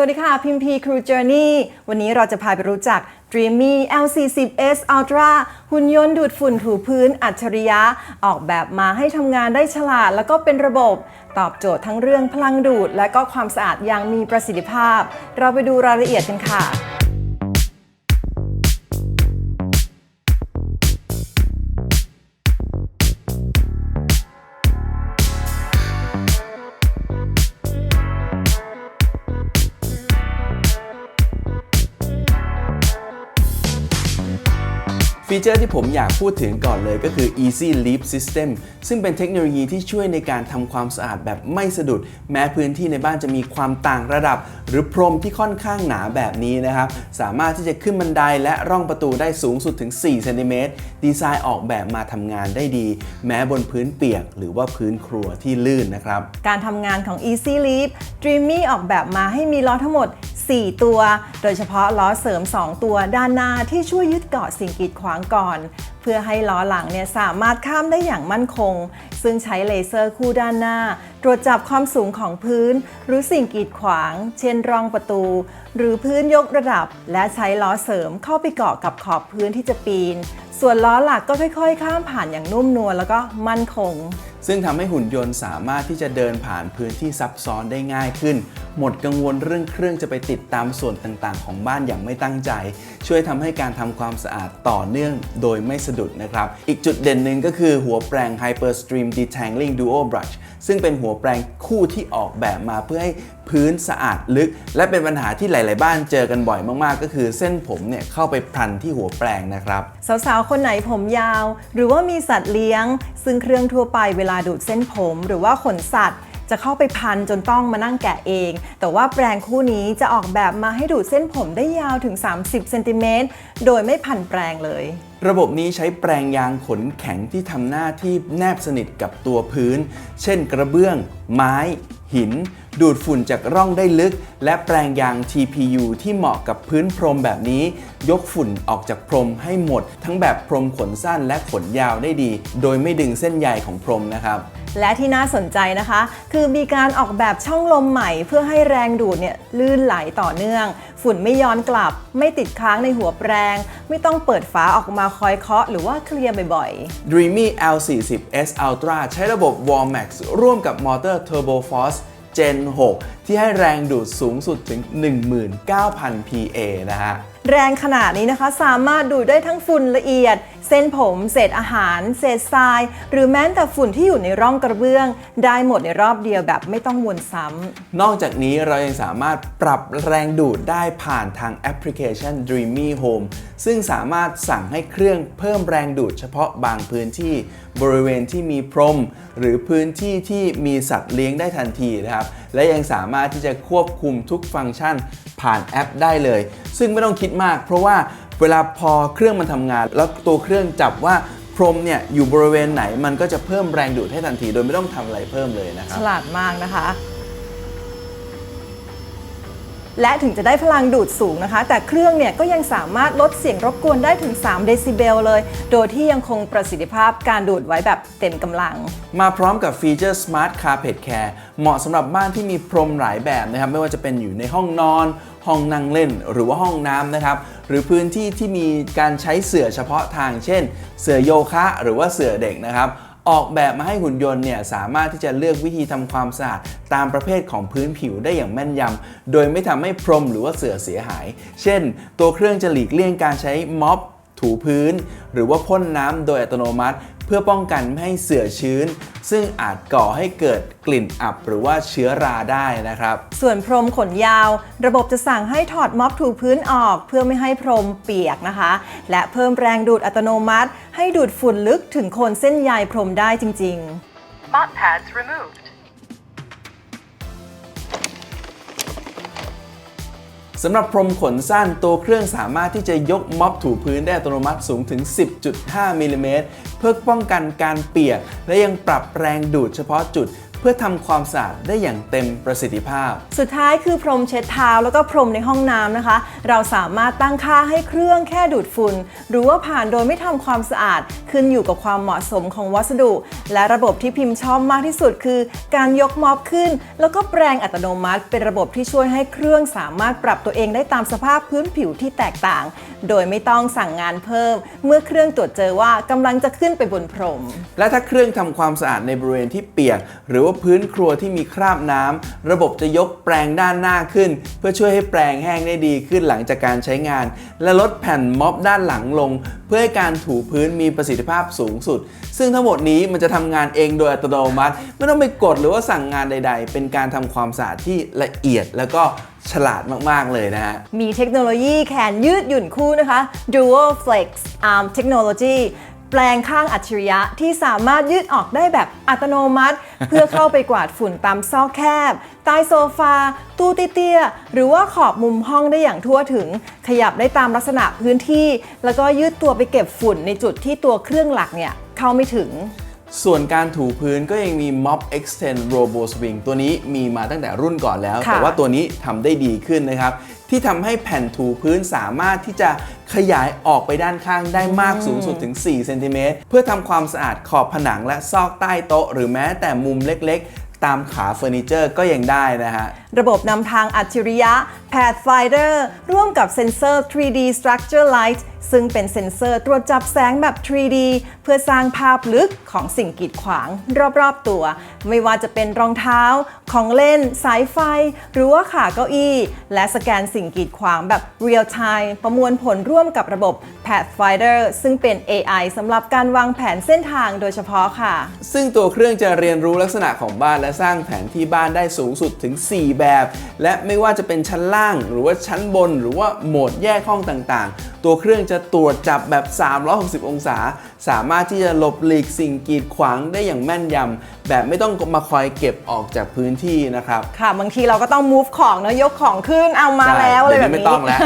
สวัสดีค่ะ พิมพีครูเจอร์นี่วันนี้เราจะพาไปรู้จัก Dreamy L40S Ultra หุ่นยนต์ดูดฝุ่นถูพื้นอัจฉริยะ ออกแบบมาให้ทำงานได้ฉลาดแล้วก็เป็นระบบ ตอบโจทย์ทั้งเรื่องพลังดูด และก็ความสะอาดอย่างมีประสิทธิภาพ เราไปดูรายละเอียดกันค่ะ เจอร์ที่ผมอยากพูดถึงก่อนเลยก็คือ Easy Leap System ซึ่งเป็นเทคโนโลยีที่ช่วยในการทำความสะอาดแบบไม่สะดุด แม้พื้นที่ในบ้านจะมีความต่างระดับ หรือพรมที่ค่อนข้างหนาแบบนี้นะครับ สามารถที่จะขึ้นบันไดและร่องประตูได้สูงสุดถึง4เซนติเมตรดีไซน์ออกแบบมาทำงานได้ดี แม้บนพื้นเปียก หรือว่าพื้นครัวที่ลื่นนะครับ การทำงานของ Easy Leap Dreamy ออกแบบมาให้มีล้อทั้งหมด 4 ตัว โดยเฉพาะล้อเสริม 2 ตัวด้านหน้าที่ช่วยยึดเกาะสิ่งกีดขวางก่อน เพื่อให้ล้อหลังเนี่ยสามารถข้ามได้อย่างมั่นคง ซึ่งใช้เลเซอร์คู่ด้านหน้า ตรวจจับความสูงของพื้น หรือสิ่งกีดขวาง เช่นรองประตู หรือพื้นยกระดับ และใช้ล้อเสริมเข้าไปเกาะกับขอบพื้นที่จะปีน ส่วนล้อหลักก็ค่อย ๆ ข้ามผ่านอย่างนุ่มนวลแล้วก็มั่นคง ซึ่งทำให้หุ่นยนต์สามารถที่จะเดินผ่านพื้นที่ซับซ้อนได้ง่ายขึ้น หมดกังวลเรื่องเครื่องจะไปติดตามส่วนต่างๆ ของบ้านอย่างไม่ตั้งใจ ช่วยทำให้การทำความสะอาดต่อเนื่องโดยไม่สะดุดนะครับ อีกจุดเด่นหนึ่งก็คือหัวแปรง Hyperstream Detangling Duo Brush ซึ่งเป็นหัวแปรงคู่ที่ออกแบบมาเพื่อให้พื้นสะอาดลึก และเป็นปัญหาที่หลาย ๆ บ้านเจอกันบ่อยมาก ๆ ก็คือเส้นผมเนี่ยเข้าไปพันที่หัวแปรงนะครับ สาว ๆ คนไหนผมยาว หรือว่ามีสัตว์เลี้ยง ซึ่งเครื่องทั่วไปเวลาดูดเส้นผม หรือว่าขนสัตว์ จะเข้าไปพันจนต้องมานั่งแกะเอง แต่ว่าแปรงคู่นี้จะออกแบบมาให้ดูดเส้นผมได้ยาวถึง 30เซนติเมตรโดยไม่พันแปรงเลย ระบบนี้ใช้แปรงยางขนแข็งที่ทำหน้าที่แนบสนิทกับตัวพื้น เช่นกระเบื้อง ไม้ หิน ดูดฝุ่นจากร่องได้ลึก และแปรงยาง TPU ที่เหมาะกับพื้นพรมแบบนี้ ยกฝุ่นออกจากพรมให้หมด ทั้งแบบพรมขนสั้นและขนยาวได้ดี โดยไม่ดึงเส้นใยของพรมนะครับและที่น่าสนใจนะคะ คือมีการออกแบบช่องลมใหม่ เพื่อให้แรงดูดเนี่ยลื่นไหลต่อเนื่อง ฝุ่นไม่ย้อนกลับ ไม่ติดค้างในหัวแปรง ไม่ต้องเปิดฝาออกมาคอยเคาะ หรือว่าเคลียร์บ่อยๆ Dreamy L40S Ultra ใช้ระบบ Warmax ร่วมกับมอเตอร์ Turbo Force Gen 6 ที่ให้แรงดูดสูงสุดถึง 19,000 PA นะฮะ แรงขนาดนี้นะคะ สามารถดูดได้ทั้งฝุ่นละเอียด เส้นผม เศษอาหาร เศษทราย หรือแม้แต่ฝุ่นที่อยู่ในร่องกระเบื้อง ได้หมดในรอบเดียวแบบไม่ต้องวนซ้ำ นอกจากนี้เรายังสามารถปรับแรงดูดได้ผ่านทางแอปพลิเคชัน Dreamy Home ซึ่งสามารถสั่งให้เครื่องเพิ่มแรงดูดเฉพาะบางพื้นที่ บริเวณที่มีพรม หรือพื้นที่ที่มีสัตว์เลี้ยงได้ทันทีนะครับ และยังสามารถที่จะควบคุมทุกฟังก์ชันผ่านแอปได้เลย ซึ่งไม่ต้องคิดมาก เพราะว่า เวลาพอเครื่องมันทำงาน แล้วตัวเครื่องจับว่าพรมเนี่ยอยู่บริเวณไหนมันก็จะเพิ่มแรงดูดให้ทันที โดยไม่ต้องทำอะไรเพิ่มเลยนะครับฉลาดมากนะคะ และถึงจะได้พลังดูดสูงนะคะ แต่เครื่องเนี่ยก็ยังสามารถลดเสียงรบกวนได้ถึง 3 เดซิเบลเลย โดยที่ยังคงประสิทธิภาพการดูดไว้แบบเต็มกำลัง มาพร้อมกับฟีเจอร์ Smart Carpet Care เหมาะสำหรับบ้านที่มีพรมหลายแบบนะครับไม่ว่าจะเป็นอยู่ในห้องนอน ห้องนั่งเล่น หรือว่าห้องน้ำนะครับหรือพื้นที่ที่มีการใช้เสื่อเฉพาะทาง เช่น เสื่อโยคะ หรือว่าเสื่อเด็กนะครับ ออกแบบมาให้หุ่นยนต์เนี่ยสามารถที่จะเลือกวิธีทำความสะอาดตามประเภทของพื้นผิวได้อย่างแม่นยำโดยไม่ทำให้พรมหรือว่าเสื่อเสียหาย เช่น ตัวเครื่องจะหลีกเลี่ยงการใช้ม็อบถูพื้น หรือว่าพ่นน้ำโดยอัตโนมัติ เพื่อป้องกันไม่ให้เสื่อชื้น ซึ่งอาจก่อให้เกิดกลิ่นอับหรือว่าเชื้อราได้นะครับ ส่วนพรมขนยาว ระบบจะสั่งให้ถอดม็อบถูพื้นออก เพื่อไม่ให้พรมเปียกนะคะ และเพิ่มแรงดูดอัตโนมัติ ให้ดูดฝุ่นลึกถึงโคนเส้นใยพรมได้จริงๆ Mop pads removed. สำหรับพรมขนสั้นตัวเครื่องสามารถที่จะยกม็อบถูพื้นได้อัตโนมัติสูงถึง 10.5มิลลิเมตรเพื่อป้องกันการเปียก และยังปรับแรงดูดเฉพาะจุด เพื่อทำความสะอาดได้อย่างเต็มประสิทธิภาพ สุดท้ายคือพรมเช็ดเท้าแล้วก็พรมในห้องน้ำนะคะ เราสามารถตั้งค่าให้เครื่องแค่ดูดฝุ่น หรือว่าผ่านโดยไม่ทำความสะอาด ขึ้นอยู่กับความเหมาะสมของวัสดุ และระบบที่พิมพ์ชอบมากที่สุดคือ การยกม็อบขึ้น แล้วก็แปรงอัตโนมัติ เป็นระบบที่ช่วยให้เครื่องสามารถปรับตัวเองได้ตามสภาพพื้นผิวที่แตกต่างโดยไม่ต้องสั่งงานเพิ่ม เมื่อเครื่องตรวจเจอว่ากำลังจะขึ้นไปบนพรม และถ้าเครื่องทำความสะอาดในบริเวณที่เปียก หรือว่าพื้นครัวที่มีคราบน้ำระบบจะยกแปรงด้านหน้าขึ้น เพื่อช่วยให้แปรงแห้งได้ดีขึ้นหลังจากการใช้งาน และลดแผ่นม็อบด้านหลังลง เพื่อให้การถูพื้นมีประสิทธิภาพสูงสุด ซึ่งทั้งหมดนี้มันจะทำงานเองโดยอัตโนมัติ ไม่ต้องไปกดหรือว่าสั่งงานใด ๆ เป็นการทำความสะอาดที่ละเอียดแล้วก็ ฉลาดมาก ๆ เลยนะฮะ มีเทคโนโลยีแขนยืดหยุ่นคู่นะคะ Dual Flex Arm Technology แปลงข้างอัจฉริยะที่สามารถยืดออกได้แบบอัตโนมัติ เพื่อเข้าไปกวาดฝุ่นตามซอกแคบ ใต้โซฟา ตู้เตี้ยๆหรือว่าขอบมุมห้องได้อย่างทั่วถึง ขยับได้ตามลักษณะพื้นที่ แล้วก็ยืดตัวไปเก็บฝุ่นในจุดที่ตัวเครื่องหลักเนี่ยเข้าไม่ถึง ส่วนการถูพื้นก็ยังมี Mop Extend Robo Swing ตัวนี้มีมาตั้งแต่รุ่นก่อนแล้วค่ะแต่ว่าตัวนี้ทำได้ดีขึ้นนะครับ ที่ทำให้แผ่นถูพื้นสามารถที่จะขยายออกไปด้านข้างได้มากสูงสุดถึง 4 เซนติเมตรเพื่อทำความสะอาดขอบผนังและซอกใต้โต๊ะ หรือแม้แต่มุมเล็กๆ ตามขาเฟอร์นิเจอร์ก็ยังได้นะฮะ ระบบนำทางอัจฉริยะ Pathfinder ร่วมกับเซ็นเซอร์ 3D Structure Light ซึ่งเป็นเซ็นเซอร์ตรวจจับแสงแบบ 3D เพื่อสร้างภาพลึกของสิ่งกีดขวางรอบๆตัว ไม่ว่าจะเป็นรองเท้า ของเล่น สายไฟ หรือว่าขาเก้าอี้ และสแกนสิ่งกีดขวางแบบ Real Time ประมวลผลร่วมกับระบบ Pathfinder ซึ่งเป็น AI สำหรับการวางแผนเส้นทางโดยเฉพาะค่ะ ซึ่งตัวเครื่องจะเรียนรู้ลักษณะของบ้านและสร้างแผนที่บ้านได้สูงสุดถึง 4 แบบ และไม่ว่าจะเป็นชั้นล่าง หรือว่าชั้นบน หรือว่าโหมดแยกห้องต่างๆ ตัวเครื่องจะตรวจจับแบบ 360 องศาสามารถที่จะหลบหลีกสิ่งกีดขวางได้อย่างแม่นยำแบบไม่ต้องมาคอยเก็บออกจากพื้นที่นะครับ ค่ะ บางทีเราก็ต้อง move ของเนอะยกของขึ้นเอามาใช่แล้วอะไรแบบเดี๋ยวนี้นี้ไม่ต้องแล้ว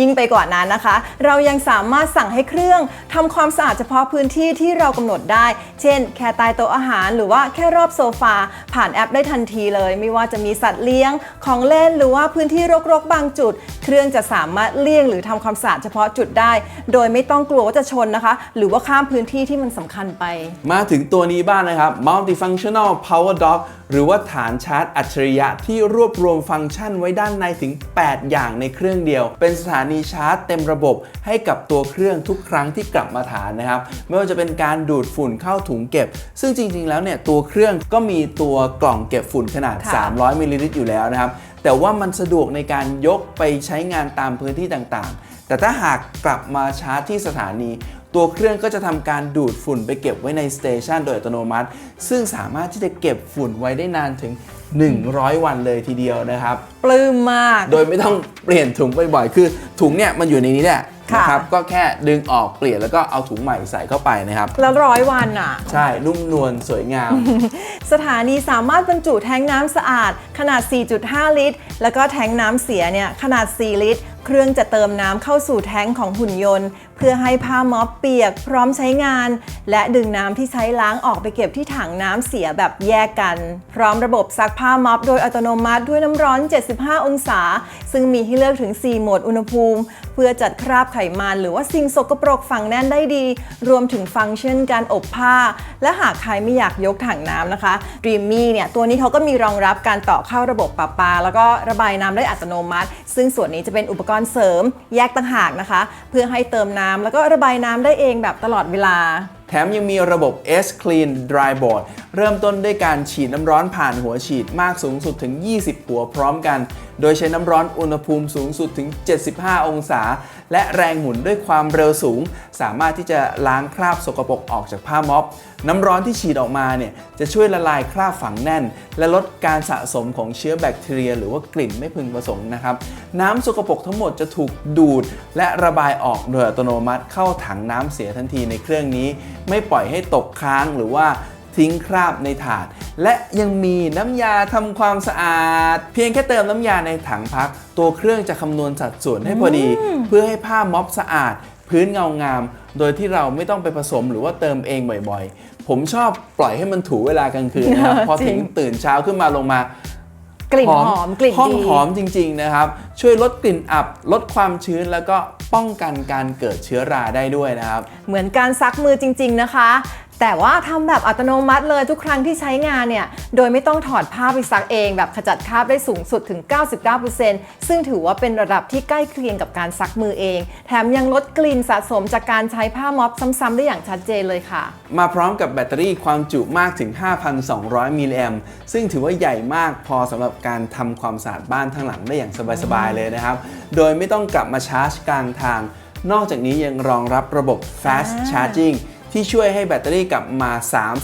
ยิ่งไปกว่านั้นนะคะ เรายังสามารถสั่งให้เครื่องทำความสะอาดเฉพาะพื้นที่ที่เรากำหนดได้ เช่น แค่ใต้โต๊ะอาหาร หรือว่าแค่รอบโซฟา ผ่านแอปได้ทันทีเลย ไม่ว่าจะมีสัตว์เลี้ยงของเล่นหรือว่าพื้นที่รกๆบางจุด เครื่องจะสามารถเลี่ยงหรือทำความสะอาดเฉพาะจุดได้ โดยไม่ต้องกลัวว่าจะชนนะคะ หรือว่าข้ามามพื้นที่ที่มันสำคัญไป มาถึงตัวนี้บ้างนะครับ Multifunctional Power Dock หรือว่าฐานชาร์จอัจฉริยะที่รวบรวมฟังก์ชันไว้ด้านในถึง 8 อย่างในเครื่องเดียว เป็นสถานีชาร์จเต็มระบบให้กับตัวเครื่องทุกครั้งที่กลับมาฐานนะครับ ไม่ว่าจะเป็นการดูดฝุ่นเข้าถุงเก็บ ซึ่งจริง ๆ แล้วเนี่ยตัวเครื่องก็มีตัวกล่องเก็บฝุ่นขนาด 300มิลลิลิตรอยู่แล้วนะครับ แต่ว่ามันสะดวกในการยกไปใช้งานตามพื้นที่ต่างๆ แต่ถ้าหากกลับมาชาร์จที่สถานี ตัวเครื่องก็จะทำการดูดฝุ่นไปเก็บไว้ในสเตชันโดยอัตโนมัติ ซึ่งสามารถที่จะเก็บฝุ่นไว้ได้นานถึง 100 วันเลยทีเดียวนะครับ ปลื้มมาก โดยไม่ต้องเปลี่ยนถุงบ่อยๆ คือถุงเนี่ยมันอยู่ในนี้แหละค่ะนะครับ ก็แค่ดึงออกเปลี่ยนแล้วก็เอาถุงใหม่ใส่เข้าไปนะครับ แล้วร้อยวันอะ ใช่ นุ่มนวลสวยงาม สถานีสามารถบรรจุแทงน้ำสะอาด ขนาด 4.5 ลิตร แล้วก็แทงน้ำเสียเนี่ยขนาด 4 ลิตรเครื่องจะเติมน้ำเข้าสู่แท้งของหุ่นยนต์ เพื่อให้ผ้าม็อบเปียก พร้อมใช้งาน และดึงน้ำที่ใช้ล้างออกไปเก็บที่ถังน้ำเสียแบบแยกกัน พร้อมระบบซักผ้าม็อบโดยอัตโนมัติด้วยน้ำร้อน 75 องศา ซึ่งมีให้เลือกถึง 4 โหมดอุณหภูมิ เพื่อจัดคราบไขมันหรือว่าสิ่งสกปรกฝังแน่นได้ดี รวมถึงฟังก์ชันการอบผ้า และหากใครไม่อยากยกถังน้ำนะคะ Dreamy เนี่ยตัวนี้เขาก็มีรองรับการต่อเข้าระบบประปา แล้วก็ระบายน้ำได้อัตโนมัติ ซึ่งส่วนนี้จะเป็นอุปกรณ์เสริมแยกต่างหากนะคะ เพื่อให้เติมน้ำแล้วก็ระบายน้ำได้เองแบบตลอดเวลา แถมยังมีระบบ S Clean Dry Board เริ่มต้นด้วยการฉีดน้ำร้อนผ่านหัวฉีดมากสูงสุดถึง 20 หัวพร้อมกัน โดยใช้น้ำร้อนอุณหภูมิสูงสุดถึง 75 องศา และแรงหมุนด้วยความเร็วสูง สามารถที่จะล้างคราบสกปรกออกจากผ้าม็อบ น้ำร้อนที่ฉีดออกมาเนี่ยจะช่วยละลายคราบฝังแน่น และลดการสะสมของเชื้อแบคทีเรีย หรือว่ากลิ่นไม่พึงประสงค์นะครับ น้ำสกปรกทั้งหมดจะถูกดูด และระบายออกโดยอัตโนมัติเข้าถังน้ำเสียทันทีในเครื่องนี้ ไม่ปล่อยให้ตกค้างหรือว่า ทิ้งคราบในถาด และยังมีน้ำยาทำความสะอาด เพียงแค่เติมน้ำยาในถังพัก ตัวเครื่องจะคำนวณสัดส่วนให้พอดี เพื่อให้ผ้าม็อบสะอาด พื้นเงางาม โดยที่เราไม่ต้องไปผสมหรือว่าเติมเองบ่อยๆผผมชอบปล่อยให้มันถูเวลากลางคืนนะครับพอถึงจริงตื่นเช้าขึ้นมาลงมากลิ่นหอมกลิ่นห้องดีหอมจริง ๆ นะครับ ช่วยลดกลิ่นอับ ลดความชื้นแล้วก็ป้องกันการเกิดเชื้อราได้ด้วยนะครับ เหมือนการซักมือจริง ๆ นะคะ แต่ว่าทำแบบอัตโนมัติเลยทุกครั้งที่ใช้งานเนี่ย โดยไม่ต้องถอดผ้าไปซักเองแบบขจัดคราบได้สูงสุดถึง 99%ซึ่งถือว่าเป็นระดับที่ใกล้เคียงกับการซักมือเอง แถมยังลดกลิ่นสะสมจากการใช้ผ้าม็อบซ้ำๆได้อย่างชัดเจนเลยค่ะ มาพร้อมกับแบตเตอรี่ความจุมากถึง 5,200 มิลลิแอมป์ซึ่งถือว่าใหญ่มากพอสำหรับการทำความสะอาดบ้านทั้งหลังได้อย่างสบายๆเลยนะครับ โดยไม่ต้องกลับมาชาร์จกลางทาง นอกจากนี้ยังรองรับระบบ fast อ่า charging ที่ช่วยให้แบตเตอรี่กลับมา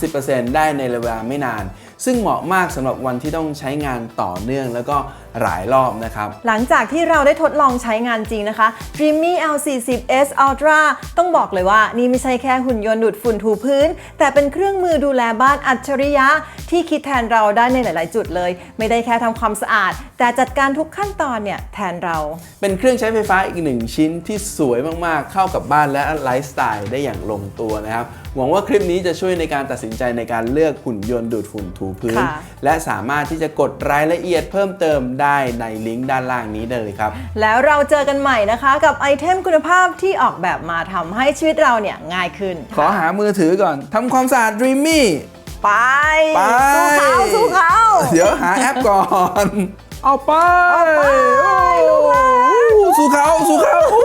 30%ได้ในเวลาไม่นานซึ่งเหมาะมากสำหรับวันที่ต้องใช้งานต่อเนื่องแล้วก็หลายรอบนะครับ หลังจากที่เราได้ทดลองใช้งานจริงนะคะ Dreamy L40s Ultra ต้องบอกเลยว่านี่ไม่ใช่แค่หุ่นยนต์ดูดฝุ่นถูพื้น แต่เป็นเครื่องมือดูแลบ้านอัจฉริยะ ที่คิดแทนเราได้ในหลาย ๆ จุดเลย ไม่ได้แค่ทำความสะอาด แต่จัดการทุกขั้นตอนเนี่ยแทนเรา เป็นเครื่องใช้ไฟฟ้าอีกหนึ่งชิ้นที่สวยมาก ๆ เข้ากับบ้านและไลฟ์สไตล์ได้อย่างลงตัวนะครับ หวังว่าคลิปนี้จะช่วยในการตัดสินใจในการเลือกหุ่นยนต์ดูดฝุ่นถูพื้นค่ะและสามารถที่จะกดรายละเอียดเพิ่มเติมได้ในลิงก์ด้านล่างนี้ได้เลยครับ แล้วเราเจอกันใหม่นะคะ กับไอเทมคุณภาพที่ออกแบบมาทำให้ชีวิตเราเนี่ยง่ายขึ้น ขอหามือถือก่อนทำความสะอาด Dreamy ไปไปสู้เขาสู้เขาเดี๋ยวหาแอปก่อน เอาไปเอาไปโอ้สู้เขาสู้เขาโอ้